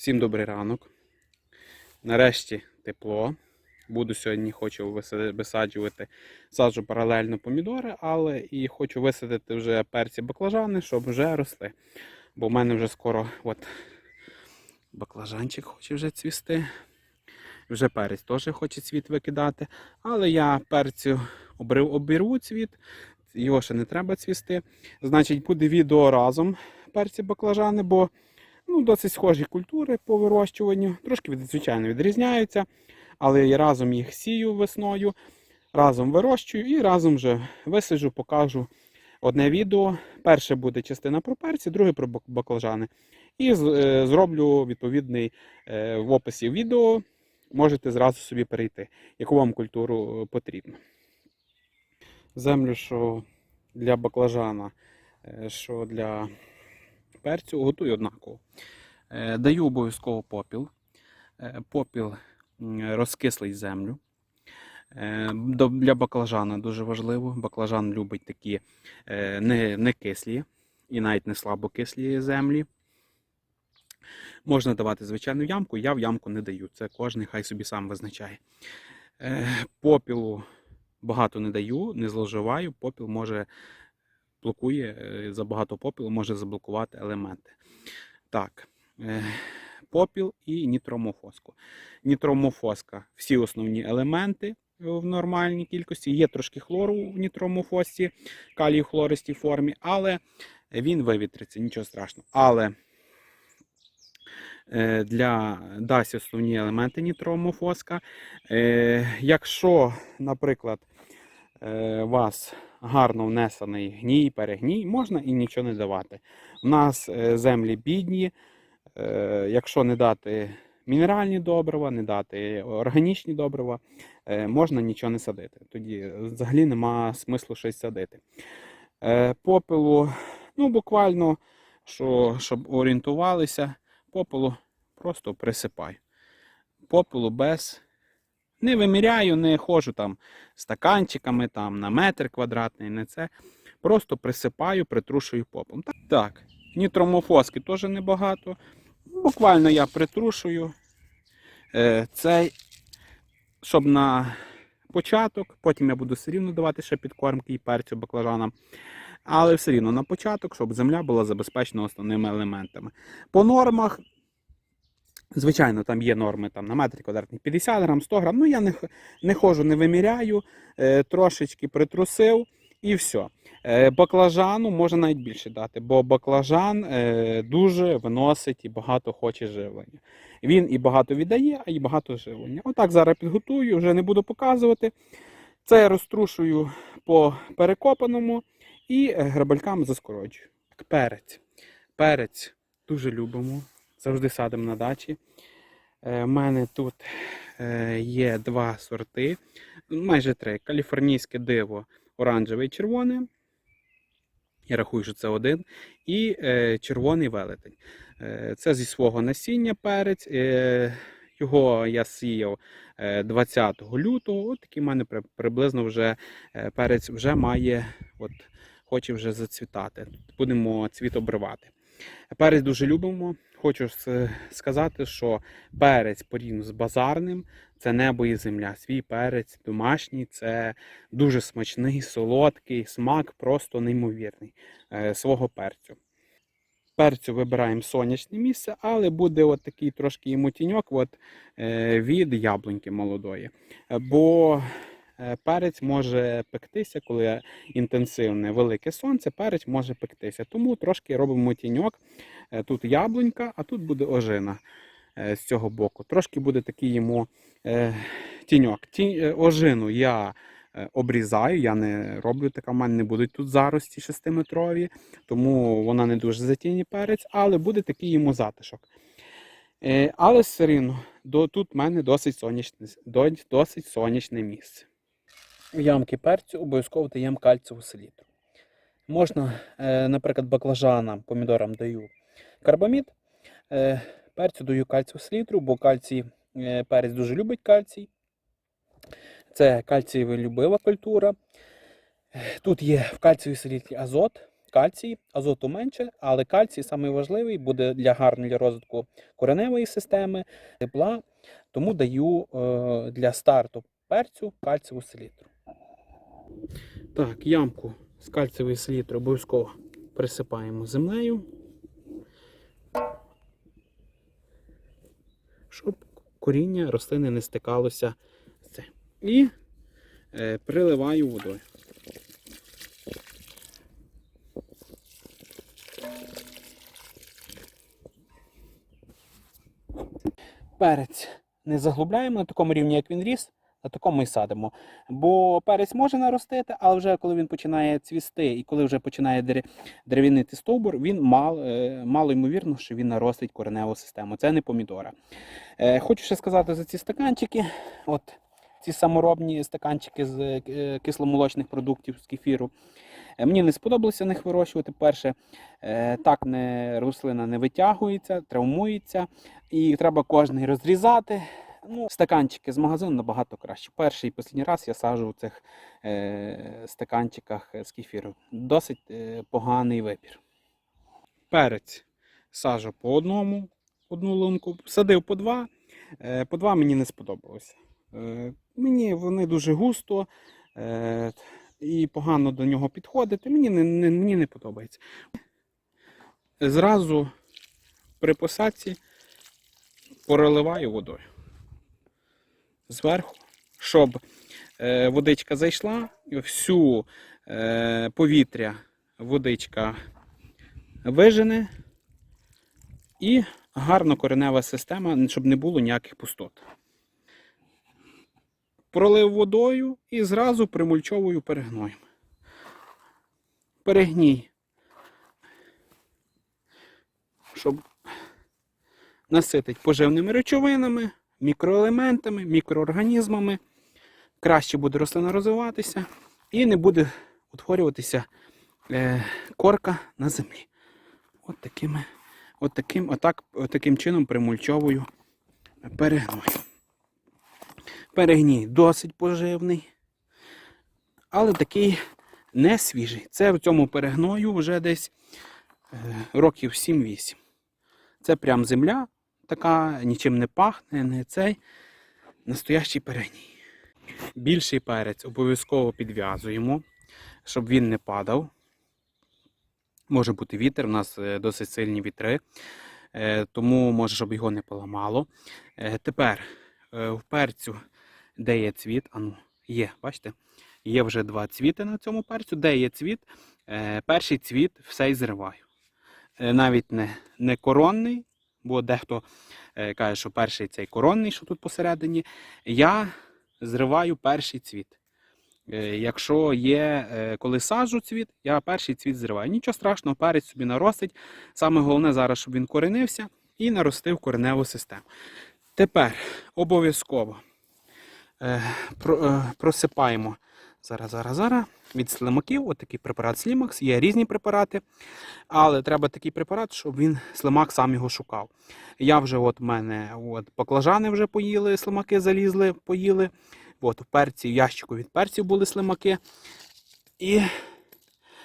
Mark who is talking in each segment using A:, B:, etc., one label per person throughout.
A: Всім добрий ранок. Нарешті тепло. Буду сьогодні хочу висаджувати, саджу паралельно помідори, але і хочу висадити вже перці баклажани, щоб вже росли. Бо в мене вже скоро от, баклажанчик хоче вже цвісти. Вже перець теж хоче цвіт викидати. Але я перцю обрив, обірву цвіт, його ще не треба цвісти. Значить, буде відео разом перці баклажани, бо ну, досить схожі культури по вирощуванню. Трошки звичайно відрізняються, але я разом їх сію весною, разом вирощую і разом вже висаджу, покажу одне відео. Перше буде частина про перці, друге про баклажани. І е, зроблю відповідний е, в описі відео. Можете зразу собі перейти, яку вам культуру е, потрібно. Землю, що для баклажана, що для перцю, готую однаково. Е, Даю обов'язково попіл. Е, Попіл розкислить землю. Е, Для баклажана дуже важливо. Баклажан любить такі не, не кислі і навіть не слабокислі землі. Можна давати звичайну ямку, я в ямку не даю. Це кожен хай собі сам визначає. Попілу багато не даю, не зловживаю. Попіл може блокує, е, забагато попілу може заблокувати елементи. Так, е, попіл і нітромофоску. Нітромофоска всі основні елементи в нормальній кількості. Є трошки хлору в нітромофосці, калій в хлористій формі, але він вивітриться, нічого страшного. Але е, для дасть основні елементи нітромофоска. Якщо, наприклад, вас гарно внесений гній, перегній, можна і нічого не давати. У нас е, землі бідні, е, якщо не дати мінеральні добрива, не дати органічні добрива, е, можна нічого не садити. Тоді взагалі нема смислу щось садити. Попелу, ну буквально, що, щоб орієнтувалися, попелу просто присипаю. Попелу без. Не виміряю, не ходжу там стаканчиками там, на метр квадратний, не це. Просто присипаю, притрушую попелом. Так, так. нітромофоски теж небагато. Буквально я притрушую е, цей, щоб на початок, потім я буду все рівно давати ще підкормки і перцю баклажанам. Але все рівно на початок, щоб земля була забезпечена основними елементами. По нормах, звичайно, там є норми там, на метр квадратний 50 грам, 100 грам. Ну я не, не ходжу, не виміряю, е, трошечки притрусив і все. Е, баклажану можна навіть більше дати, бо баклажан е, дуже виносить і багато хоче живлення. Він і багато віддає, а і багато живлення. Отак зараз підготую, вже не буду показувати. Це я розтрушую по перекопаному і грабельками заскороджую. Перець. Перець дуже любимо. Завжди садимо на дачі. У мене тут е, є два сорти, майже три. Каліфорнійське диво, оранжеве і червоне. Я рахую, що це один. І е, червоний велетень. Е, це зі свого насіння перець. Е, його я сіяв е, 20 лютого. От такий в мене приблизно вже е, перець вже має, от, хоче вже зацвітати. Будемо цвіт обривати. Перець дуже любимо. Хочу сказати, що перець порівняно з базарним це небо і земля. Свій перець домашній, це дуже смачний, солодкий, смак просто неймовірний е, свого перцю. Перцю вибираємо сонячне місце, але буде от такий трошки йому тіньок от, е, від яблуньки молодої. Бо перець може пектися, коли інтенсивне велике сонце, перець може пектися. Тому трошки робимо тіньок. Е, Тут яблунька, а тут буде ожина е, з цього боку. Трошки буде такий йому е, тіньок. Ті, е, ожину я е, обрізаю, я не роблю така, в мене не будуть тут зарості 6-метрові, тому вона не дуже затінює перець, але буде такий йому затишок. Е, але все рівно, тут в мене досить сонячне, досить сонячне місце. Ямки перцю обов'язково даємо кальцеву селітру. Можна, е, наприклад, баклажанам, помідорам даю карбамід, е, перцю даю кальцеву селітру, бо кальцій, е, перець дуже любить кальцій. Це кальцієва любива культура. Тут є в кальцієвій селітрі азот, кальцій, азоту менше, але кальцій найважливий буде для гарного розвитку кореневої системи, тепла. Тому даю для старту перцю кальцеву селітру. Так, ямку з кальцевої селітри обов'язково присипаємо землею, щоб коріння рослини не стикалося з цим. І е, приливаю водою. Перець не заглубляємо на такому рівні, як він ріс, на такому і садимо. Бо перець може наростити, але вже коли він починає цвісти і коли вже починає дерев- дерев'янити стовбур, він мал, е, мало ймовірно, що він наростить кореневу систему. Це не помідора. Е, Хочу ще сказати за ці стаканчики. От ці саморобні стаканчики з е, кисломолочних продуктів з кефіру. Мені не сподобалося них вирощувати. Перше, так не, рослина не витягується, травмується, і треба кожний розрізати. Ну, стаканчики з магазину набагато краще. Перший і останній раз я саджу у цих е, стаканчиках з кефіру. Досить е, поганий вибір. Перець саджу по одному, одну лунку, садив по два. Е, по два мені не сподобалося. Е, мені вони дуже густо е, і погано до нього підходити. Мені не, не, мені не подобається. Зразу при посадці проливаю водою зверху, щоб е, водичка зайшла, всю е, повітря водичка вижене і гарно коренева система, щоб не було ніяких пустот. Пролив водою і зразу примульчовую перегноєм. Перегній, щоб наситить поживними речовинами, мікроелементами, мікроорганізмами. Краще буде рослина розвиватися і не буде утворюватися е, корка на землі. От такими, от таким, отак, от таким чином примульчовую перегной. Перегній досить поживний, але такий не свіжий. Це в цьому перегною вже десь е, років 7-8. Це прям земля, така, нічим не пахне, не цей. Настоящий перегній. Більший перець обов'язково підв'язуємо, щоб він не падав. Може бути вітер, у нас е, досить сильні вітри, е, тому може, щоб його не поламало. Е, Тепер в перцю, де є цвіт, а ну, є, бачите? Є вже два цвіти на цьому перцю. Де є цвіт, перший цвіт все і зриваю. Навіть не, не коронний, бо дехто е, каже, що перший цей коронний, що тут посередині. Я зриваю перший цвіт. Е, Якщо є, е, коли саджу цвіт, я перший цвіт зриваю. Нічого страшного, перець собі наростить. Саме головне зараз, щоб він коренився і наростив кореневу систему. Тепер обов'язково про- просипаємо зараз, зараз, зараз від слимаків. Отакий препарат Слімакс. Є різні препарати, але треба такий препарат, щоб він слимак сам його шукав. Я вже от мене от, баклажани вже поїли, слимаки залізли, поїли. От, в перці, в ящику від перців були слимаки. І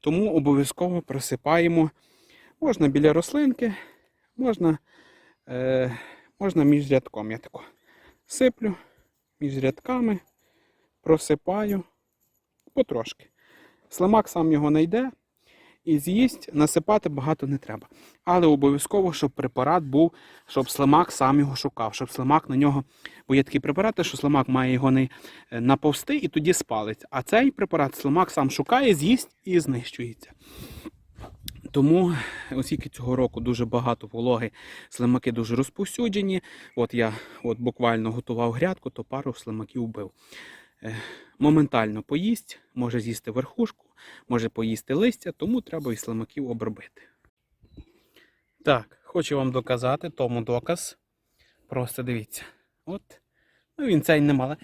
A: тому обов'язково просипаємо. Можна біля рослинки, можна, е, можна між рядком. Я тако сиплю між рядками, просипаю потрошки. Слимак сам його знайде і з'їсть, насипати багато не треба. Але обов'язково, щоб препарат був, щоб слимак сам його шукав, щоб слимак на нього. Бо є такі препарати, що слимак має його не е, наповсти і тоді спалиться. А цей препарат слимак сам шукає, з'їсть і знищується. Тому, оскільки цього року дуже багато вологи, слимаки дуже розповсюджені. От я от буквально готував грядку, то пару слимаків вбив. Моментально поїсть, може з'їсти верхушку, може поїсти листя, тому треба і слимаків обробити. Так, хочу вам доказати, тому доказ. Просто дивіться. От. Ну, він цей не мале-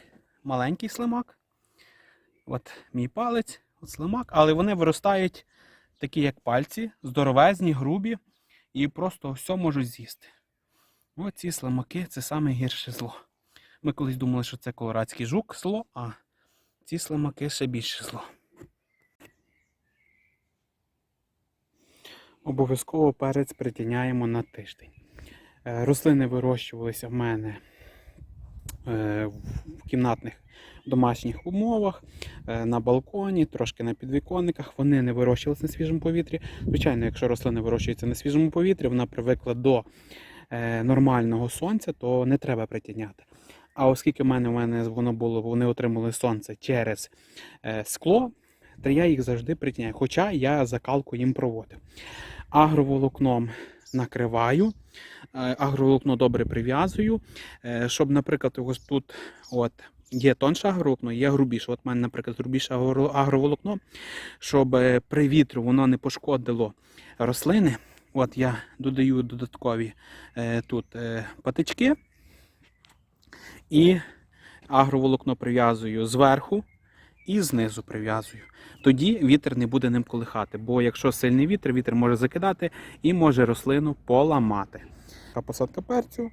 A: маленький слимак. От мій палець, от слимак, але вони виростають такі, як пальці, здоровезні, грубі, і просто все можуть з'їсти. Ось ці слимаки це саме гірше зло. Ми колись думали, що це колорадський жук зло, а ці слимаки ще більше зло. Обов'язково перець притіняємо на тиждень. Е, Рослини вирощувалися в мене е, в кімнатних домашніх умовах, е, на балконі, трошки на підвіконниках. Вони не вирощувалися на свіжому повітрі. Звичайно, якщо рослина вирощується на свіжому повітрі, вона привикла до нормального сонця, то не треба притіняти. А оскільки в мене, в мене воно було, вони отримали сонце через е, скло, то я їх завжди притіняю. Хоча я закалку їм проводив. Агроволокном накриваю, е, агроволокно добре прив'язую, е, щоб, наприклад, ось тут от, є тонше агроволокно, є грубіше. От в мене, наприклад, грубіше агроволокно, щоб при вітру воно не пошкодило рослини. От я додаю додаткові е, тут е, патички і агроволокно прив'язую зверху і знизу прив'язую. Тоді вітер не буде ним колихати, бо якщо сильний вітер, вітер може закидати і може рослину поламати. А посадка перцю.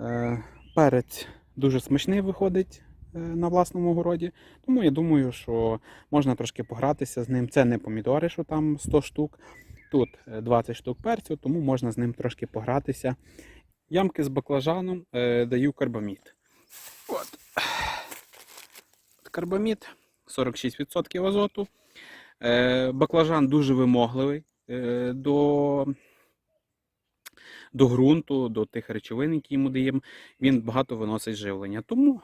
A: Е, Перець дуже смачний виходить е, на власному городі, тому я думаю, що можна трошки погратися з ним. Це не помідори, що там 100 штук. Тут е, 20 штук перцю, тому можна з ним трошки погратися. Ямки з баклажаном е, даю карбамід. От. Карбамід 46% азоту. Е, баклажан дуже вимогливий е, до, до ґрунту, до тих речовин, які йому даємо. Він багато виносить живлення. Тому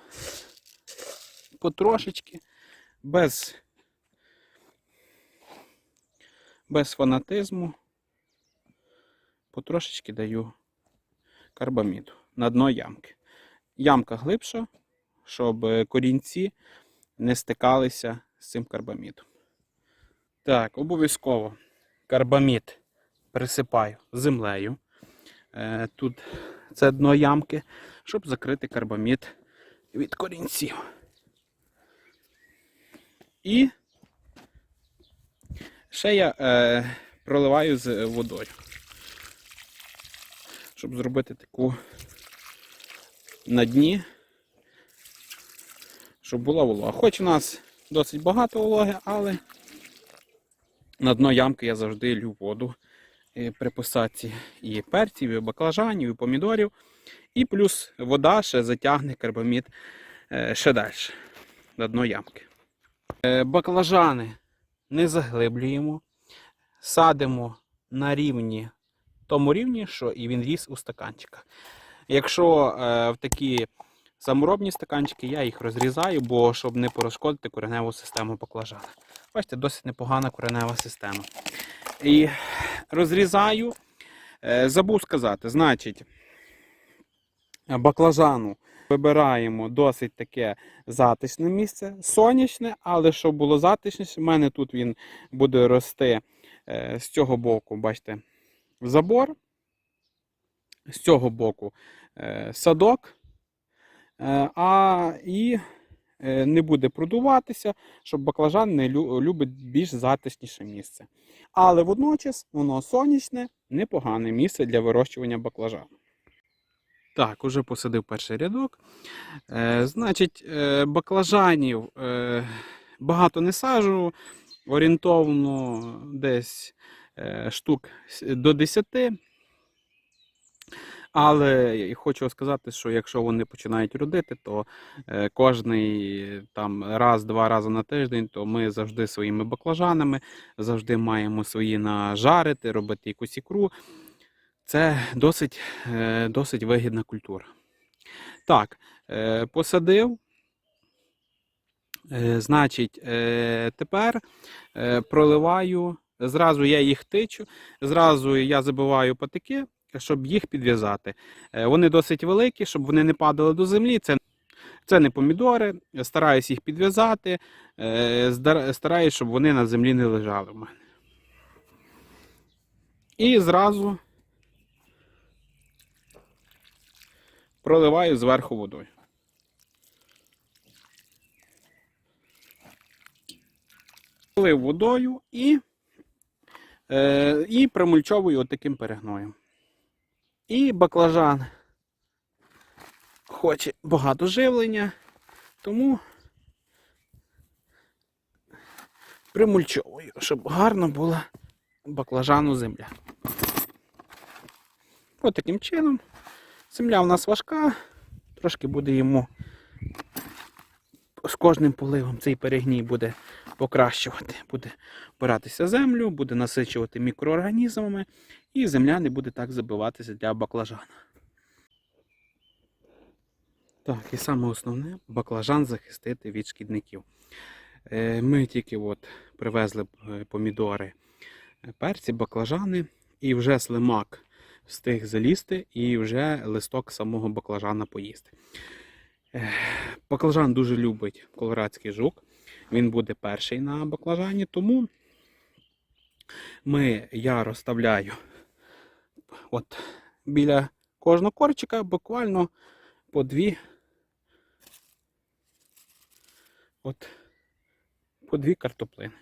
A: потрошечки, без, без фанатизму, потрошечки даю карбаміду на дно ямки. Ямка глибша, щоб е, корінці не стикалися з цим карбамідом. Так, обов'язково карбамід присипаю землею. Е, Тут це дно ямки, щоб закрити карбамід від корінців. І ще я е, проливаю з водою, щоб зробити таку на дні, щоб була волога. Хоч у нас досить багато вологи, але на дно ямки я завжди лью воду е, при посадці і перців, і баклажанів, і помідорів. І плюс вода ще затягне карбамід е, ще далі на дно ямки. Е, Баклажани не заглиблюємо, садимо на рівні тому рівні, що і він ріс у стаканчиках. Якщо е, в такі саморобні стаканчики, я їх розрізаю, бо щоб не порозшкодити кореневу систему баклажана. Бачите, досить непогана коренева система. І розрізаю. Е, забув сказати, значить, баклажану вибираємо досить таке затишне місце, сонячне, але щоб було затишніше, в мене тут він буде рости е, з цього боку, бачите, забор, з цього боку е, садок, е, а і е, не буде продуватися, щоб баклажан не любить більш затишніше місце. Але водночас воно сонячне, непогане місце для вирощування баклажану. Так, уже посадив перший рядок. Е, значить, е, баклажанів е, багато не саджу, орієнтовно десь е, штук до 10. Але я хочу сказати, що якщо вони починають родити, то е, кожний там раз-два рази на тиждень, то ми завжди своїми баклажанами, завжди маємо свої нажарити, робити якусь ікру. Це досить, е, досить вигідна культура. Так, е, посадив. Значить, тепер проливаю, зразу я їх тичу, зразу я забиваю патики, щоб їх підв'язати. Е, Вони досить великі, щоб вони не падали до землі. Це, це не помідори. Стараюсь їх підв'язати, е, стараюсь, щоб вони на землі не лежали в мене. І зразу проливаю зверху водою. Полив водою і, е, і примульчовую отаким перегноєм. І баклажан хоче багато живлення, тому примульчовую, щоб гарно була баклажану земля. Ось таким чином. Земля у нас важка, трошки буде йому з кожним поливом цей перегній буде покращувати, буде впиратися землю, буде насичувати мікроорганізмами, і земля не буде так забиватися для баклажана. Так, і саме основне баклажан захистити від шкідників. Е, Ми тільки от привезли е, помідори, е, перці, баклажани, і вже слимак встиг залізти, і вже листок самого баклажана поїсти. Баклажан дуже любить колорадський жук. Він буде перший на баклажані, тому ми, я розставляю от біля кожного корчика буквально по дві. От по дві картоплини,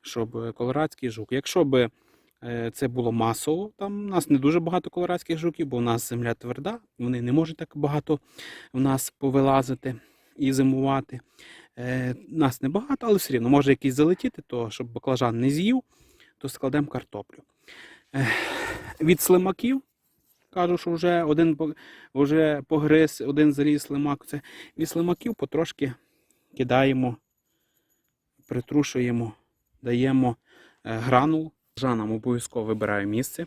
A: щоб е, колорадський жук. Якщо б е, це було масово, там у нас не дуже багато колорадських жуків, бо у нас земля тверда, вони не можуть так багато в нас повилазити і зимувати. Е, Нас небагато, але все рівно може якийсь залетіти, то щоб баклажан не з'їв, то складемо картоплю. Від слимаків, кажу, що вже один вже погриз, один заліз слимак. Це від слимаків потрошки кидаємо, притрушуємо, даємо е, гранул. Жанам обов'язково вибираю місце,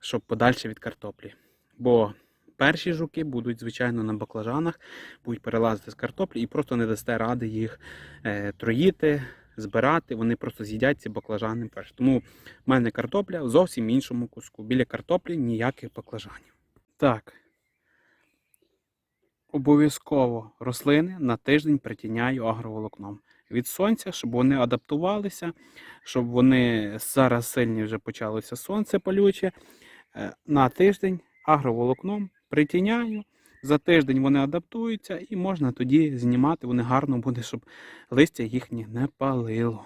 A: щоб подальше від картоплі. Бо перші жуки будуть, звичайно, на баклажанах, будуть перелазити з картоплі і просто не дасте ради їх е, троїти, збирати. Вони просто з'їдять ці баклажани перші. Тому в мене картопля в зовсім іншому куску. Біля картоплі ніяких баклажанів. Так. Обов'язково рослини на тиждень притіняю агроволокном від сонця, щоб вони адаптувалися, щоб вони зараз сильні вже почалося сонце палюче. Е, На тиждень агроволокном притіняю. За тиждень вони адаптуються і можна тоді знімати. Вони гарно буде, щоб листя їхнє не палило.